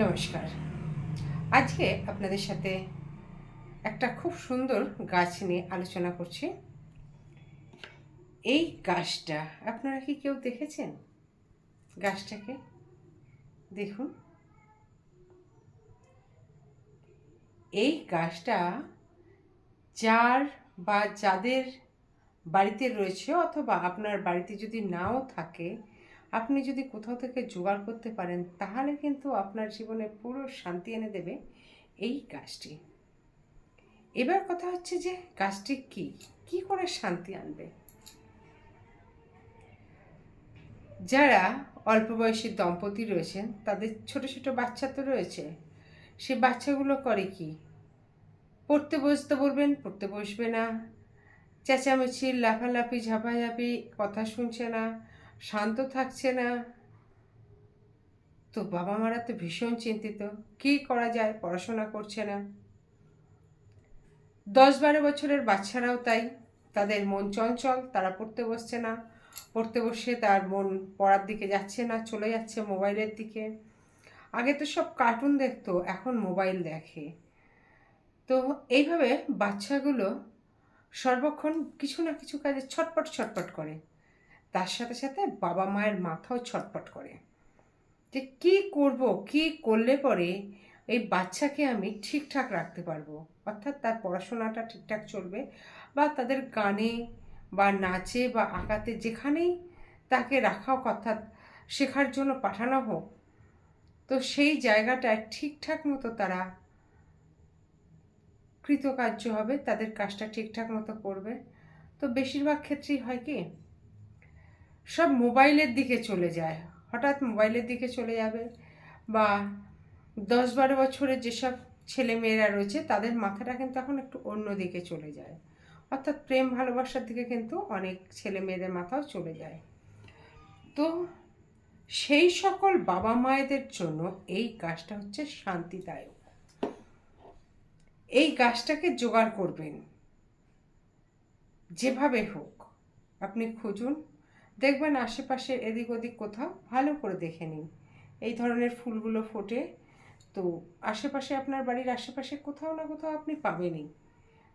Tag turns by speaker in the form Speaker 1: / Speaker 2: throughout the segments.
Speaker 1: নমস্কার। আজকে আপনাদের সাথে একটা খুব সুন্দর গাছ নিয়ে আলোচনা করছি। এই গাছটা আপনারা কি কেউ দেখেছেন? গাছটাকে দেখুন। এই গাছটা যার বা যাদের বাড়িতে রয়েছে অথবা আপনার বাড়িতে যদি নাও থাকে আপনি যদি কোথাও থেকে জোগাড় করতে পারেন, তাহলে কিন্তু আপনার জীবনে পুরো শান্তি এনে দেবে এই গাছটি এবার কথা হচ্ছে যে গাছটি কি? কি করে শান্তি আনবে? যারা অল্প বয়সী দম্পতি রয়েছেন, তাদের ছোট ছোট বাচ্চা তো রয়েছে। সে বাচ্চাগুলো করে কি? পড়তে বসতে বলবেন, পড়তে বসবে না। চেঁচামেচি লাফালাফি, ঝাপাঝাপি, কথা শুনছে না। শান্ত থাকছে না। তো বাবা মারা তো ভীষণ চিন্তিত। কি করা যায়? পড়াশোনা করছে না। দশ বারো বছরের বাচ্চারাও তাই। তাদের মন চঞ্চল, তারা পড়তে বসছে না। পড়তে বসে তার মন পড়ার দিকে যাচ্ছে না, চলে যাচ্ছে মোবাইলের দিকে। আগে তো সব কার্টুন দেখতো, এখন মোবাইল দেখে। তো এইভাবে বাচ্চাগুলো সর্বক্ষণ কিছু না কিছু কাজে ছটপট ছটপট করে। তার সাথে সাথে বাবা মায়ের মাথাও ছটপট করে। যে কি করব, কি করলে পরে এই বাচ্চাকে আমি ঠিকঠাক রাখতে পারব? অর্থাৎ তার পড়াশোনাটা ঠিকঠাক চলবে বা তাদের গানে বা নাচে বা আঁকাতে যেখানেই তাকে রাখা হোক অর্থাৎ শেখার জন্য পাঠানো হোক, তো সেই জায়গাটায় ঠিকঠাক মতো তারা কৃতকার্য হবে, তাদের কাজটা ঠিকঠাক মতো করবে। তো বেশিরভাগ ক্ষেত্রেই হয় কি সব মোবাইলের দিকে চলে যায়। হঠাৎ মোবাইলের দিকে চলে যাবে বা দশ বারো বছরের যেসব ছেলে মেয়েরা রয়েছে, তাদের মাথাটা কিন্তু এখন একটু অন্য দিকে চলে যায়। অর্থাৎ প্রেম ভালোবাসার দিকে কিন্তু অনেক ছেলে মেয়েদের মাথাও চলে যায়। তো সেই সকল বাবা মায়েদের জন্য এই গাছটা হচ্ছে শান্তিদায়ক। এই গাছটাকে জোগাড় করবেন। যেভাবে হোক, আপনি খুঁজুন। দেখবেন আশেপাশে এদিক ওদিক কোথাও ভালো করে দেখে নিন। এই ধরনের ফুলগুলো ফোটে, তো আশেপাশে আপনার বাড়ির আশেপাশে কোথাও না কোথাও আপনি পাবেনই।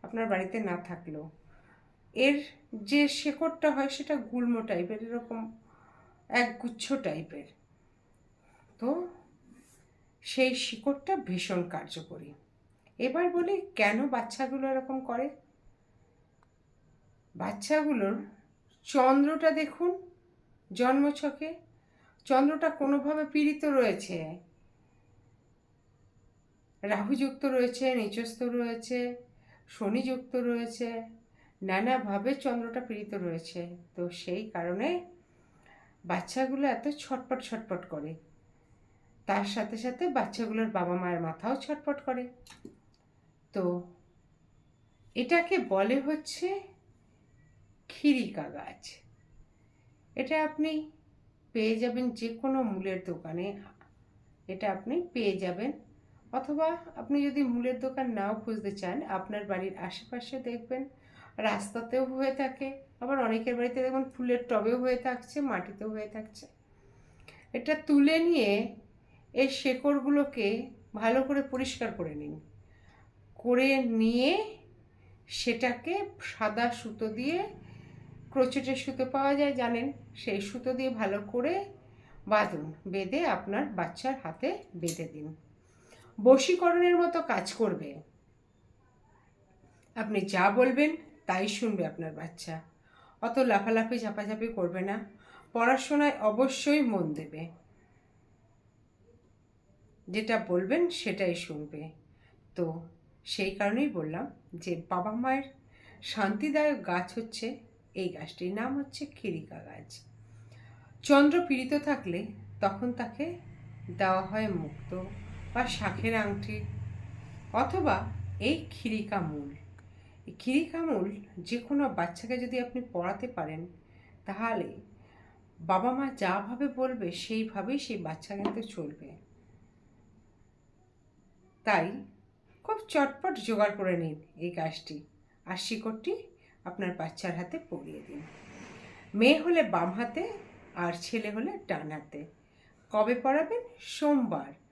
Speaker 1: আপনার বাড়িতে না থাকলেও। এর যে শেকড়টা হয় সেটা গুল্ম টাইপের, এরকম এক গুচ্ছ টাইপের। তো সেই শিকড়টা ভীষণ কার্যকরী। এবার বলি কেন বাচ্চাগুলো এরকম করে? বাচ্চাগুলোর চন্দ্রটা দেখুন, জন্মছকে। চন্দ্রটা কোনোভাবে পীড়িত রয়েছে। রাহুযুক্ত রয়েছে, নিচস্থ রয়েছে, শনিযুক্ত রয়েছে, নানাভাবে চন্দ্রটা পীড়িত রয়েছে। তো সেই কারণে বাচ্চাগুলো এত ছটপট ছটপট করে। তার সাথে সাথে বাচ্চাগুলোর বাবা মায়ের মাথাও ছটপট করে। তো এটাকে বলে হচ্ছে খিরিকা গাছ। এটা আপনি পেয়ে যাবেন যে কোনো মূলের দোকানে। এটা আপনি পেয়ে যাবেন। অথবা আপনি যদি মূলের দোকান নাও খুঁজতে চান, আপনার বাড়ির আশেপাশে দেখবেন, রাস্তাতেও হয়ে থাকে। আবার অনেকের বাড়িতে দেখবেন ফুলের টবেও হয়ে থাকছে, মাটিতেও হয়ে থাকছে। এটা তুলে নিয়ে এই শেকড়গুলোকে ভালো করে পরিষ্কার করে নিন। করে নিয়ে সেটাকে সাদা সুতো দিয়ে ক্রোচেটের সুতো পাওয়া যায়, জানেন? সেই সুতো দিয়ে ভালো করে বাঁধুন, বেঁধে আপনার বাচ্চার হাতে বেঁধে দিন। বশীকরণের মতো কাজ করবে। আপনি যা বলবেন তাই শুনবে আপনার বাচ্চা। অত লাফালাফি, ঝাপাঝাপি করবে না। পড়াশোনায় অবশ্যই মন দেবে। যেটা বলবেন সেটাই শুনবে। তো সেই কারণেই বললাম যে বাবা মায়ের শান্তিদায়ক গাছ হচ্ছে এই গাছটির নাম হচ্ছে খিরিকা গাছ। চন্দ্র পীড়িত থাকলে তখন তাকে দেওয়া হয় মুক্ত বা শাখের আংটি অথবা এই খিরিকা মূল। এই খিরিকা মূল যে কোনো বাচ্চাকে যদি আপনি পড়াতে পারেন, তাহলে বাবা মা যাভাবে বলবে, সেইভাবেই সেই বাচ্চা কিন্তু চলবে। তাই খুব চটপট জোগাড় করে নিন এই গাছটি। আর শিকড়টি আপনার বাচ্চার হাতে পরিয়ে দিন। মেয়ে হলে বাম হাতে আর ছেলে হলে ডান হাতে। কবে পড়াবেন? সোমবার।